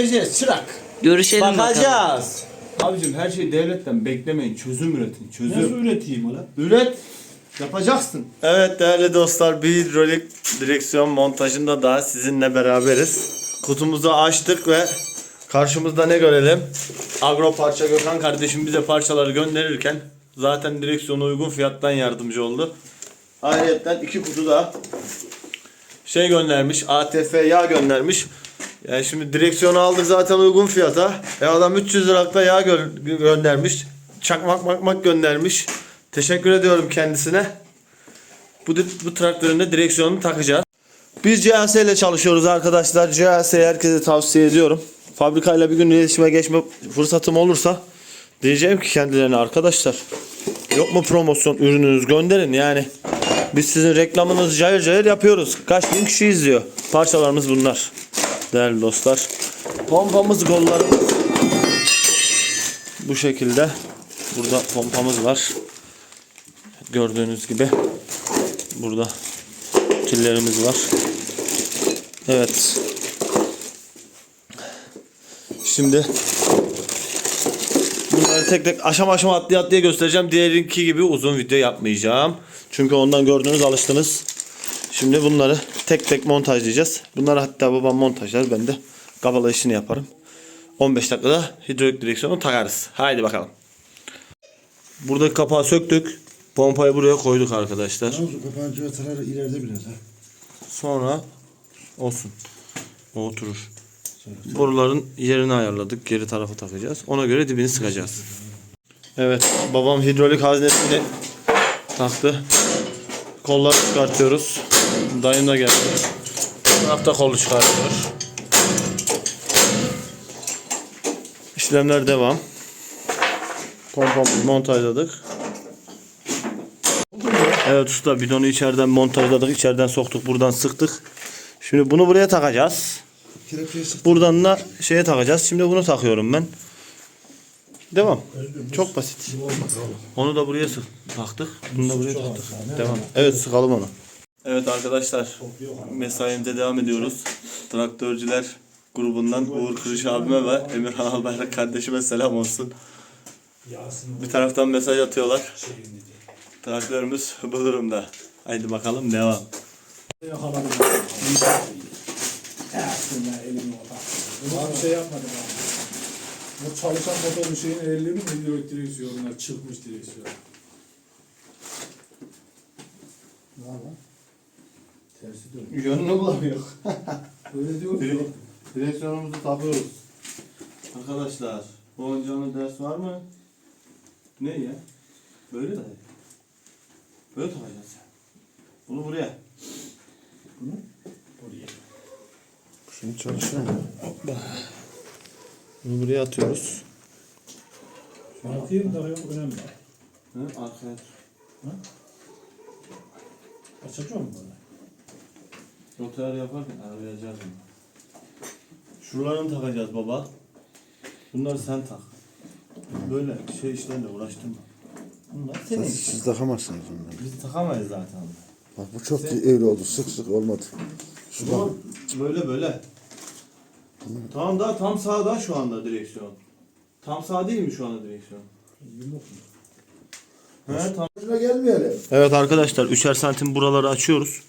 görüşeceğiz çırak. Görüşelim bakalım. Bakacağız. Abicim her şeyi devletten beklemeyin. Çözüm üretin. Çözüm. Nasıl üreteyim ola? Üret. Yapacaksın. Evet değerli dostlar bir hidrolik direksiyon montajında daha sizinle beraberiz. Kutumuzu açtık ve karşımızda ne görelim? Agro Parça Gökhan kardeşim bize parçaları gönderirken zaten direksiyona uygun fiyattan yardımcı oldu. Ayrıca iki kutu da şey göndermiş. ATF yağ göndermiş. Yani şimdi direksiyonu aldık zaten uygun fiyata. E adam 300 liralıkta yağ gö- göndermiş. Çakmak makmak göndermiş. Teşekkür ediyorum kendisine. Bu, bu traktörün de direksiyonunu takacağız. Biz CHS ile çalışıyoruz arkadaşlar. CHS'yi herkese tavsiye ediyorum. Fabrikayla bir gün iletişime geçme fırsatım olursa diyeceğim ki kendilerine arkadaşlar yok mu promosyon ürününüz gönderin yani. Biz sizin reklamınızı cayır cayır yapıyoruz. Kaç bin kişi izliyor. Parçalarımız bunlar. Değerli dostlar. Pompamız gollarımız. Bu şekilde. Burada pompamız var. Gördüğünüz gibi. Burada killerimiz var. Evet. Şimdi bunları tek tek aşama aşama atlaya atlaya göstereceğim. Diğerinki gibi uzun video yapmayacağım. Çünkü ondan gördüğünüz alıştınız. Şimdi bunları tek tek montajlayacağız. Bunları hatta babam montajlar. Ben de kabala işini yaparım. 15 dakikada hidrolik direksiyonu takarız. Haydi bakalım. Buradaki kapağı söktük. Pompayı buraya koyduk arkadaşlar. Yalnız o kapağın cıvataları ileride biraz ha. Sonra olsun. O oturur. Boruların yerini ayarladık. Geri tarafa takacağız. Ona göre dibini sıkacağız. Evet. Babam hidrolik haznesini taktı. Kolları çıkartıyoruz. Dayım da geldi. Tarafta kolu çıkartıyor. İşlemler devam. Pompamızı montajladık. Evet usta bidonu içeriden montajladık. içeriden soktuk. Buradan sıktık. Şimdi bunu buraya takacağız. Buradan da şeye takacağız. Şimdi bunu takıyorum ben. Devam. Çok basit. Onu da buraya sık taktık. Bunu da buraya taktık. Devam. Evet sıkalım onu. Evet arkadaşlar. Mesaimize devam ediyoruz. Traktörcüler grubundan Uğur Kırış abime ve Emirhan Albayrak kardeşime selam olsun. Bir taraftan mesaj atıyorlar. Traktörümüz bu durumda. Haydi bakalım devam. Abi şey yapmadım abi. Bu çalışan motorun şeyin elleri mi direksiyonuna çıkmış direksiyon. Ne lan? Tersi dön. Yönünü bulamıyor. Öyle diyor. Dire- Direksiyonumuzu takıyoruz. Arkadaşlar, bu oyuncağın ders var mı? Ne ya? Böyle de. Böyle takacağız ya. Bunu buraya. Oraya. Şimdi çalışıyor mu? Bunu buraya atıyoruz. Arkaya mı takıyorum önemli. Hı, arkaya. Açacağım mı böyle? Rotar yaparken arayacağız onu. Şuralarını takacağız baba. Bunları sen tak. Böyle şey işlerle uğraştırma. Bunlar senin Siz, işin. siz takamazsınız onları. Biz takamayız zaten. Bak bu çok eğri oldu. Sık sık olmadı. Şu bak. Tamam. Böyle böyle. Tamam daha tam sağda şu anda direksiyon. Tam sağ değil mi şu anda direksiyon? He tam. Şuna gelmeyelim. Evet arkadaşlar üçer santim buraları açıyoruz.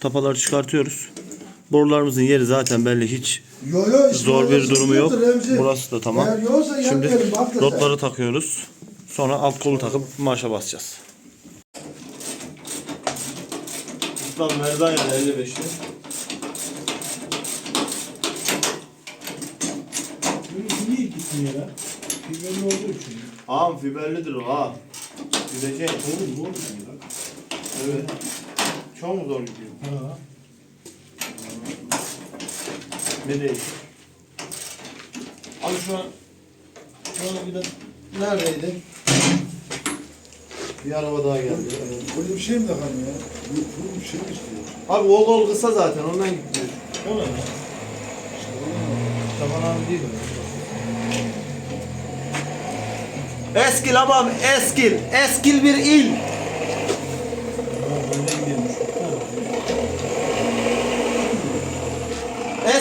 Tapaları çıkartıyoruz. Borularımızın yeri zaten belli hiç Yo yo. zor bir durumu yok. Remzi. Burası da tamam. Eğer yoksa Şimdi rotları takıyoruz. Sonra alt kolu takıp marşa basacağız. Ustam merdan yani 55'li. Bunu niye gitmiyor ya? Biberli olduğu için. Ağam fiberlidir o ağam. Gidecek. Oğlum zor bir şey lan. Evet. Çok mu zor gidiyor? Ha. Ne değişik? Abi şu an şu an bir de neredeydi? Bir araba daha geldi. Böyle bir şey mi takalım ya? Bu, bu bir şey mi istiyor? Abi o kol kısa zaten ondan gidiyor. O ne? Taban abi değil mi? Eskil abam eskil. Eskil bir il.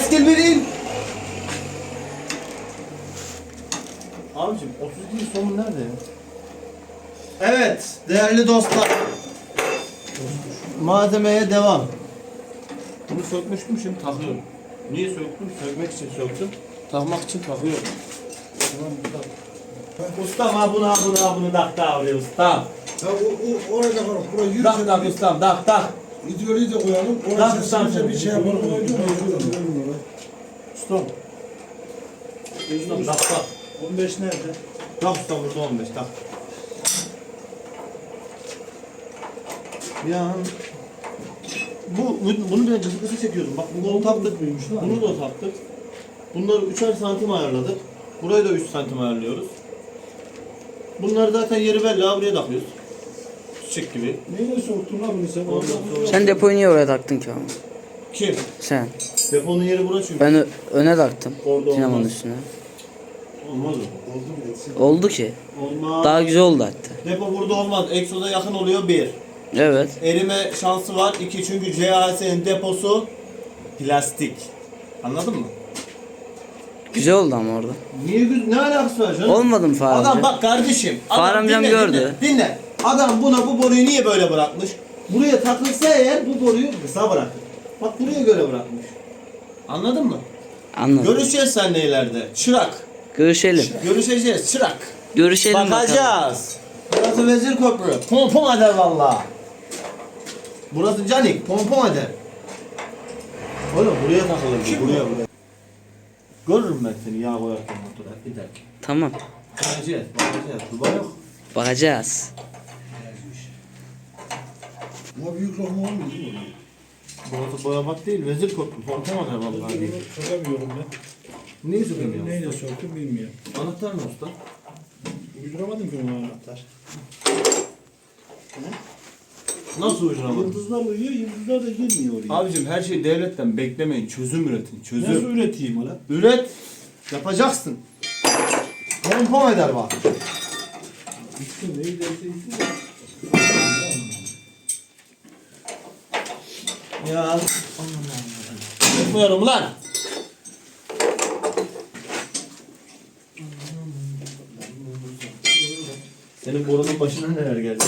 Eskilmir'in. Abicim 32. somun nerede? Evet değerli dostlar. Malzemeye devam. Bunu sökmüştüm şimdi takıyorum. Niye söktüm? Sökmek için söktüm. Takmak için takıyorum. Tamam Ustam ha bunu ha bunu ha bunu dak da oraya ustam. Ya o, o orada kalır. Buraya yürü. Tak tak ustam dak tak. Videoyu da koyalım. Orası tak ustam. Bir şey yapalım. Ustam. Ustam tak. 15 nerede? Tak ustam burada 15 tak. Ya bu, bu bunu ben kısa kısa çekiyordum. Bak bu kolu taktık. Bunu da taktık. Bunları üçer santim ayarladık. Burayı da 3 santim ayarlıyoruz. Bunları zaten yeri belli ha buraya takıyoruz. Çiçek gibi. Neyle soktun lan bunu sen? Ondan sonra- Sen depoyu niye oraya taktın ki ama? Kim? Sen. Deponun yeri burası çünkü. Ben öne taktım. Orada Dinamonun olmaz. üstüne. Olmaz o. Oldu ki. Olmaz. Daha güzel oldu hatta. Depo burada olmaz. Exo'da yakın oluyor bir. Evet. Erime şansı var. iki çünkü CHS'nin deposu plastik. Anladın mı? Güzel oldu ama orada. Niye güz- ne alakası var canım? Olmadı mı Fahri Adam amca? bak kardeşim. adam Fahri amcam dinle, gördü. Dinle, dinle. Adam buna bu boruyu niye böyle bırakmış? Buraya takılsa eğer bu boruyu kısa bırakır. Bak buraya göre bırakmış. Anladın mı? Anladım. Görüşeceğiz seninle ileride. Çırak. Görüşelim. Görüşeceğiz. Çırak. Görüşelim bakalım. Bakacağız. Burası Vezir Köprü. Pompon eder valla. Burası Canik. Pompon eder. Oğlum buraya takılır. Kim buraya buraya. Görürüm ben seni yağ koyarken motora giderken. Tamam. Bakacağız. Bakacağız. Duba yok. Bakacağız. Ama büyük lokma olmuyor değil mi? Burası boyamak değil. Vezir. Pompon eder vallahi. Sökemiyorum ben. Niye sökemiyorsun? Neyle söktüm bilmiyorum. Anahtar mı usta? Uyduramadım ki onu anahtar. Nasıl uyduramadın? Yıldızlar uyuyor, yıldızlar da girmiyor oraya. Abicim her şeyi devletten beklemeyin. Çözüm üretin. Çözüm. Nasıl üreteyim hala? Üret. Yapacaksın. Pompon eder bak. Gitsin ne giderse gitsin de. Ya. Yapmıyorum lan. Senin borunun başına neler geldi?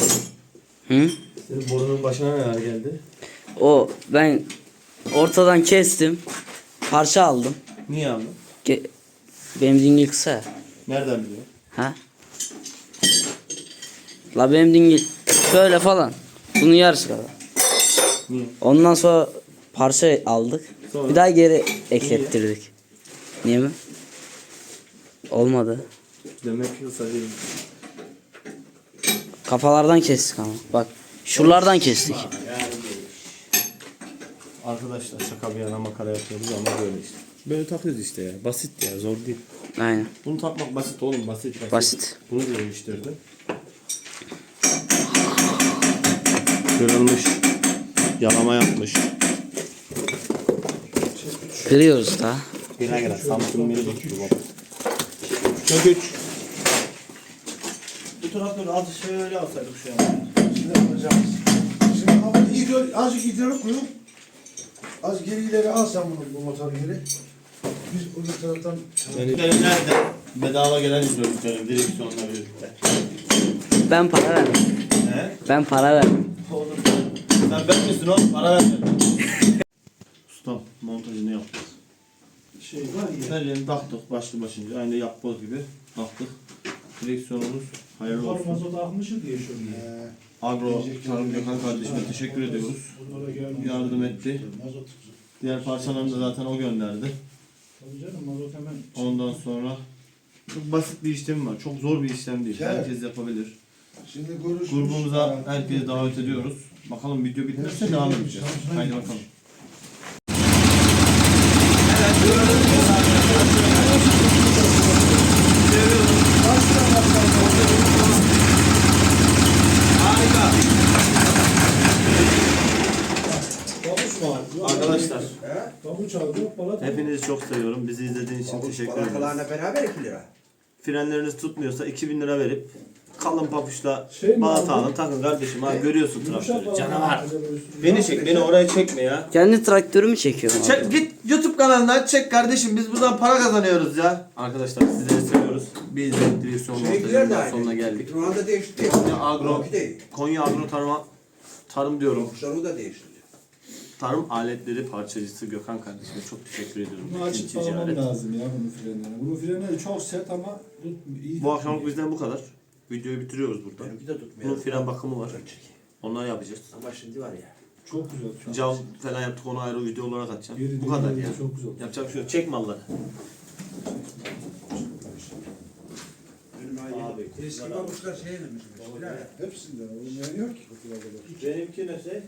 Hı? Senin borunun başına neler geldi? O ben ortadan kestim. Parça aldım. Niye aldın? Ge- benim dingil kısa. ya. Nereden biliyorsun? Ha? La benim dingil şöyle falan. Bunun yarısı kadar. Niye? Ondan sonra parça aldık. Sonra? Bir daha geri eklettirdik. Niye mi? Olmadı. Demek ki kısa değil. Kafalardan kestik ama. Bak şuralardan kestik. Arkadaşlar şaka bir yana makara yapıyoruz ama böyle işte. Böyle takıyoruz işte ya. Basit ya zor değil. Aynen. Bunu takmak basit oğlum basit basit. Basit. Bunu da değiştirdim. Kırılmış. Yalama yapmış. Kırıyoruz da. Gene gene Samsun biri tuttu baba. Çok güç. Bu traktörü az şöyle alsaydık şu an. Şimdi yapacağız. Şimdi ama idol, azıcık ileri koyun. Az geri ileri al sen bunu bu motoru geri. Biz öbür taraftan Yani nerede? Bedava gelen izliyoruz direksiyonla birlikte. Ben para verdim. He? Ben para verdim. Oğlum sen ben misin oğlum? Para vermedin. Usta montajını yaptık. Şey var ya. Her yerini taktık başlı başınca. Aynı yapboz gibi taktık. Direksiyonumuz hayırlı olsun. mazot akmışı diye şöyle. Ee, Agro Tarım Gökhan kardeşime teşekkür ediyoruz. Bunlara gelmiş. Yardım etti. Mazot. Diğer parçalarını da zaten o gönderdi. Tabii canım mazot hemen. Ondan sonra çok basit bir işlem var. Çok zor bir işlem değil. Evet. Herkes yapabilir. şimdi görüşürüz. Grubumuza herkesi davet ediyoruz. Bakalım video bitmezse devam edeceğiz. Haydi bakalım. Arkadaşlar Pabuç aldı. Balat. hepinizi çok seviyorum. Bizi izlediğiniz için teşekkür ederiz. Balakalarla beraber 2 lira. Frenleriniz tutmuyorsa 2000 lira verip kalın papuçla Şey mi balata aldın? alın takın kardeşim ha görüyorsun Yumuşak traktörü canavar. Beni çek beni oraya çekme ya. Kendi traktörümü çekiyorum abi. Çek git YouTube kanalından çek kardeşim biz buradan para kazanıyoruz ya. Arkadaşlar sizleri seviyoruz. Biz de direksiyon aynı. sonuna geldik. Ronaldo değişti. Konya Agro. Konya Agro tarıma, tarım diyorum. O da değişti. Tarım aletleri parçacısı Gökhan kardeşime çok teşekkür ediyorum. Bunu açıp lazım ya bunun frenlerini. Bunun frenleri çok sert ama tut, iyi Bu akşamlık bizden bu kadar. Videoyu bitiriyoruz burada. Benimki de tutmuyor. Bunun fren bakımı var. Onları yapacağız. Ama şimdi var ya. Çok güzel. Cav falan yaptık onu ayrı video olarak atacağım. Geri bu kadar dönüyor, ya. Çok güzel. Yapacak bir şey yok. Çek malları. Abi, Eski babuşlar şey demiş. Hepsinde olmayan yok ki. Benimki ne şey?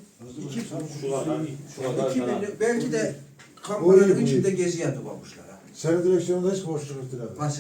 İki Şu kadar. Şu kadar. İki belki de kampanyanın içinde geziyordu babuşlar. ha. Senin direksiyonda hiç boşluk. Nasıl